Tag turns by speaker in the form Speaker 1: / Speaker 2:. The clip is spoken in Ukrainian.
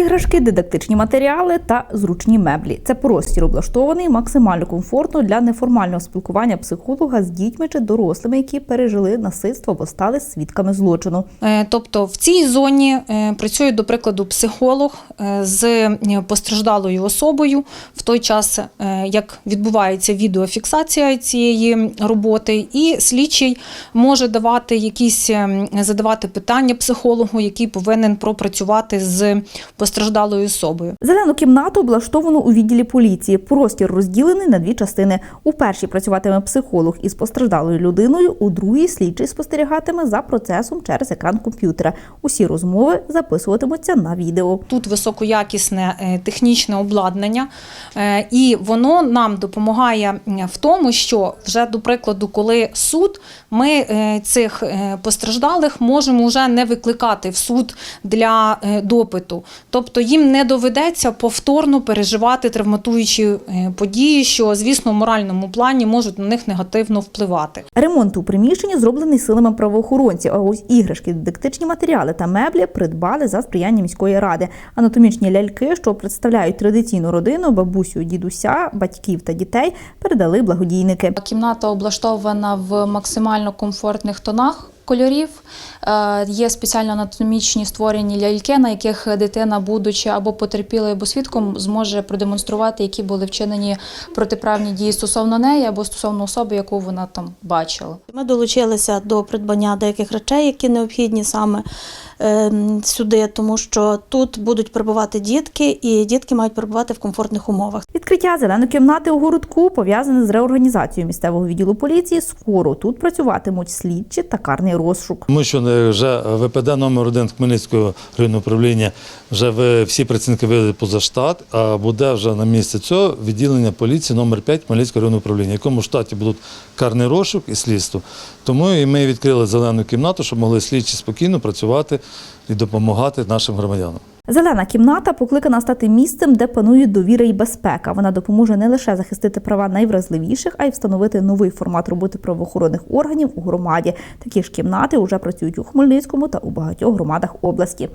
Speaker 1: Іграшки, дидактичні матеріали та зручні меблі. Це простір облаштований максимально комфортно для неформального спілкування психолога з дітьми чи дорослими, які пережили насильство або стали свідками злочину.
Speaker 2: Е, Тобто в цій зоні е, працює, до прикладу, психолог е, з постраждалою особою в той час, як відбувається відеофіксація цієї роботи, і слідчий може давати якісь е, задавати питання психологу, який повинен пропрацювати з постраждалою особою.
Speaker 1: Зелену кімнату облаштовано у відділі поліції. Простір розділений на дві частини. У першій працюватиме психолог із постраждалою людиною, у другій слідчий спостерігатиме за процесом через екран комп'ютера. Усі розмови записуватимуться на відео.
Speaker 2: Тут високоякісне е, технічне обладнання, е, і воно нам допомагає в тому, що вже до прикладу, коли суд, ми е, цих постраждалих можемо вже не викликати в суд для допиту. Тобто їм не доведеться повторно переживати травматуючі е, події, що, звісно, в моральному плані можуть на них негативно впливати.
Speaker 1: Ремонт у приміщенні зроблений силами правоохоронців. А ось іграшки, дидактичні матеріали та меблі придбали за сприяння міської ради. Анатомічні ляльки, що представляють традиційну родину, бабусю, дідуся, батьків та дітей, передали благодійники.
Speaker 3: Кімната облаштована в максимально комфортних тонах кольорів. Е, Є спеціально анатомічні створені ляльки, на яких дитина, будучи або потерпілою, або свідком, зможе продемонструвати, які були вчинені протиправні дії стосовно неї або стосовно особи, яку вона там бачила.
Speaker 4: Ми долучилися до придбання деяких речей, які необхідні саме ем, сюди, тому що тут будуть перебувати дітки, і дітки мають перебувати в комфортних умовах.
Speaker 1: Відкриття зеленої кімнати у городку пов'язане з реорганізацією місцевого відділу поліції. Скоро тут працюватимуть слідчі та карний розшук.
Speaker 5: Тому що е, вже ВПД номер 1 Хмельницького районного управління вже всі працівники вивели поза штат, а буде вже на місці цього відділення поліції номер 5 Хмельницького районного управління, в якому штаті будуть карний розшук і слідство. Тому і ми відкрили зелену кімнату, щоб могли слідчі спокійно працювати і допомагати нашим громадянам.
Speaker 1: Зелена кімната покликана стати місцем, де панують довіра і безпека. Вона допоможе не лише захистити права найвразливіших, а й встановити новий формат роботи правоохоронних органів у громаді. Такі ж кімнати вже працюють у Хмельницькому та у багатьох громадах області.